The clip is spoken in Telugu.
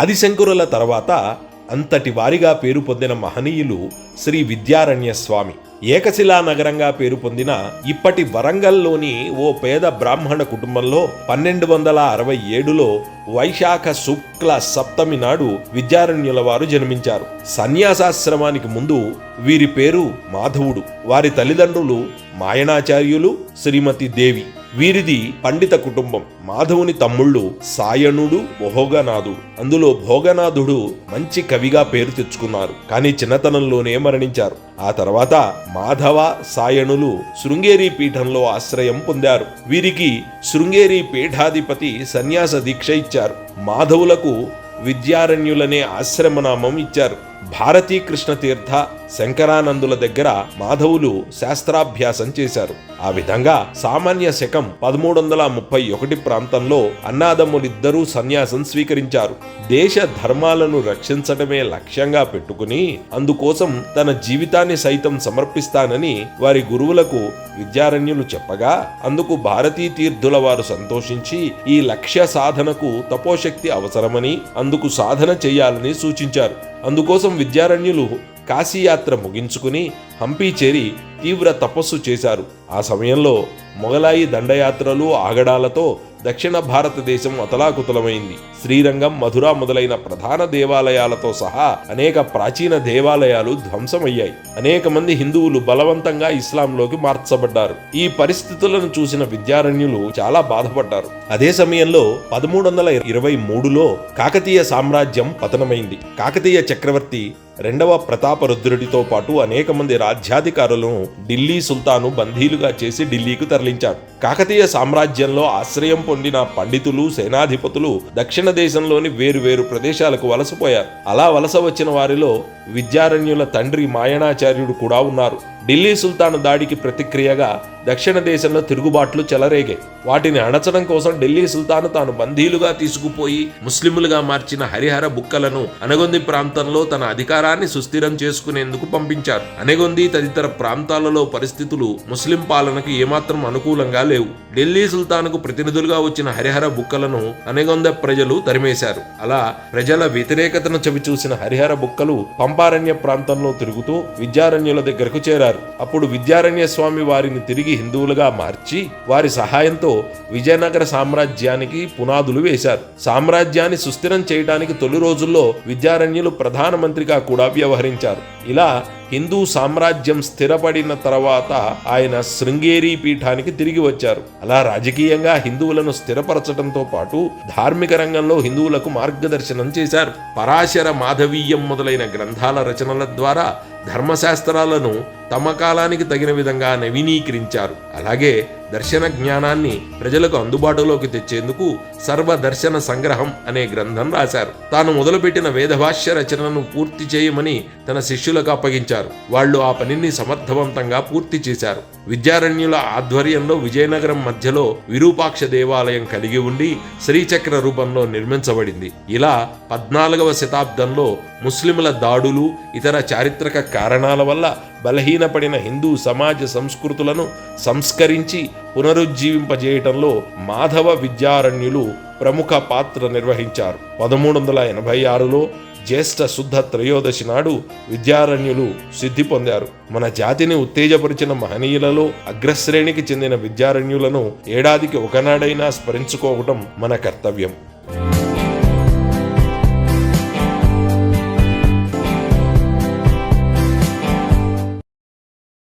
ఆదిశంకరుల తర్వాత అంతటి వారిగా పేరు పొందిన మహనీయులు శ్రీ విద్యారణ్య స్వామి. ఏకశిలా నగరంగా పేరు పొందిన ఇప్పటి వరంగల్లోని ఓ పేద బ్రాహ్మణ కుటుంబంలో పన్నెండు వందల అరవై ఏడులో వైశాఖ శుక్ల సప్తమి నాడు విద్యారణ్యుల వారు జన్మించారు. సన్యాసాశ్రమానికి ముందు వీరి పేరు మాధవుడు వారి తల్లిదండ్రులు మాయనాచార్యులు శ్రీమతి దేవి. వీరిది పండిత కుటుంబం. మాధవుని తమ్ముళ్ళు సాయణుడు భోగనాథుడు అందులో భోగనాథుడు మంచి కవిగా పేరు తెచ్చుకున్నారు. కానీ చిన్నతనంలోనే మరణించారు. ఆ తర్వాత మాధవ సాయణులు శృంగేరి పీఠంలో ఆశ్రయం పొందారు. వీరికి శృంగేరి పీఠాధిపతి సన్యాస దీక్ష ఇచ్చారు. మాధవులకు విద్యారణ్యులనే ఆశ్రమనామం ఇచ్చారు. భారతీకృష్ణ తీర్థ శంకరానందుల దగ్గర మాధవులు శాస్త్రాభ్యాసం చేశారు. ఆ విధంగా సామాన్య శకం పదమూడు వందల ముప్పై ఒకటి ప్రాంతంలో అన్నాదమ్ములిద్దరూ సన్యాసం స్వీకరించారు. దేశ ధర్మాలను రక్షించడమే లక్ష్యంగా పెట్టుకుని అందుకోసం తన జీవితాన్ని సైతం సమర్పిస్తానని వారి గురువులకు విద్యారణ్యులు చెప్పగా అందుకు భారతీ తీర్థుల వారు సంతోషించి ఈ లక్ష్య సాధనకు తపోశక్తి అవసరమని అందుకు సాధన చేయాలని సూచించారు. అందుకోసం విద్యారణ్యులు కాశీయాత్ర ముగించుకుని హంపి చేరి తీవ్ర తపస్సు చేశారు. ఆ సమయంలో మొగలాయి దండయాత్రలు ఆగడాలతో దక్షిణ భారతదేశం అతలాకుతలమైంది. శ్రీరంగం మధుర మొదలైన ప్రధాన దేవాలయాలతో సహా అనేక ప్రాచీన దేవాలయాలు ధ్వంసమయ్యాయి. అనేక మంది హిందువులు బలవంతంగా ఇస్లాంలోకి మార్చబడ్డారు. ఈ పరిస్థితులను చూసిన విద్యారణ్యులు చాలా బాధపడ్డారు. అదే సమయంలో పదమూడు వందల ఇరవై మూడులో కాకతీయ సామ్రాజ్యం పతనమైంది. కాకతీయ చక్రవర్తి రెండవ ప్రతాపరుద్రుడితో పాటు అనేక మంది రాజ్యాధికారులను ఢిల్లీ సుల్తాను బందీలుగా చేసి ఢిల్లీకి తరలించాడు. కాకతీయ సామ్రాజ్యంలో ఆశ్రయం పొందిన పండితులు సేనాధిపతులు దక్షిణ దేశంలోని వేరు వేరు ప్రదేశాలకు వలసపోయారు అలా వలస వచ్చిన వారిలో విద్యారణ్యుల తండ్రి మాయణాచార్యుడు కూడా ఉన్నారు. ఢిల్లీ సుల్తాను దాడికి ప్రతిక్రియగా దక్షిణ దేశంలో తిరుగుబాట్లు చెలరేగాయి. వాటిని అణచడం కోసం ఢిల్లీ సుల్తాను తాను బందీలుగా తీసుకుపోయి ముస్లిములుగా మార్చిన హరిహర బుక్కలను అనగొంది ప్రాంతంలో తన అధికారాన్ని సుస్థిరం చేసుకునేందుకు పంపించారు. అనగొంది తదితర ప్రాంతాలలో పరిస్థితులు ముస్లిం పాలనకు ఏమాత్రం అనుకూలంగా లేవు. ఢిల్లీ సుల్తాన్కు ప్రతినిధులుగా వచ్చిన హరిహర బుక్కలను అనగొంద ప్రజలు తరిమేశారు. అలా ప్రజల వ్యతిరేకతను చవిచూసిన హరిహర బుక్కలు పంపారణ్య ప్రాంతంలో తిరుగుతూ విద్యారణ్యుల దగ్గరకు చేరారు. అప్పుడు విద్యారణ్య స్వామి వారిని తిరిగి హిందువులుగా మార్చి వారి సహాయంతో విజయనగర సామ్రాజ్యానికి పునాదులు వేశారు. సామ్రాజ్యాన్ని సుస్థిరం చేయడానికి తొలి రోజుల్లో విద్యారణ్యులు ప్రధానమంత్రిగా కూడా వ్యవహరించారు. ఇలా హిందూ సామ్రాజ్యం స్థిరపడిన తర్వాత ఆయన శృంగేరి పీఠానికి తిరిగి వచ్చారు. అలా రాజకీయంగా హిందువులను స్థిరపరచడంతో పాటు ధార్మిక రంగంలో హిందువులకు మార్గదర్శనం చేశారు. పరాశర మాధవీయం మొదలైన గ్రంథాల రచనల ద్వారా ధర్మశాస్త్రాలను తమ కాలానికి తగిన విధంగా నవీనీకరించారు. అలాగే దర్శన జ్ఞానాన్ని ప్రజలకు అందుబాటులోకి తెచ్చేందుకు సర్వ దర్శన సంగ్రహం అనే గ్రంథం రాశారు. తాను మొదలుపెట్టిన వేదభాష్య రచనను పూర్తి చేయమని తన శిష్యులకు అప్పగించారు. వాళ్ళు ఆ పనిని సమర్థవంతంగా పూర్తి చేశారు. విద్యారణ్యుల ఆధ్వర్యంలో విజయనగరం మధ్యలో విరూపాక్ష దేవాలయం కలిగి ఉండి శ్రీచక్ర రూపంలో నిర్మించబడింది. ఇలా పద్నాలుగవ శతాబ్దంలో ముస్లిముల దాడులు ఇతర చారిత్రక కారణాల వల్ల బలహీనపడిన హిందూ సమాజ సంస్కృతులను సంస్కరించి పునరుజ్జీవింపజేయటంలో మాధవ విద్యారణ్యులు ప్రముఖ పాత్ర నిర్వహించారు. పదమూడు వందల ఎనభై ఆరులో జ్యేష్ఠ శుద్ధ త్రయోదశి నాడు విద్యారణ్యులు సిద్ధి పొందారు. మన జాతిని ఉత్తేజపరిచిన మహనీయులలో అగ్రశ్రేణికి చెందిన విద్యారణ్యులను ఏడాదికి ఒకనాడైనా స్మరించుకోవటం మన కర్తవ్యం.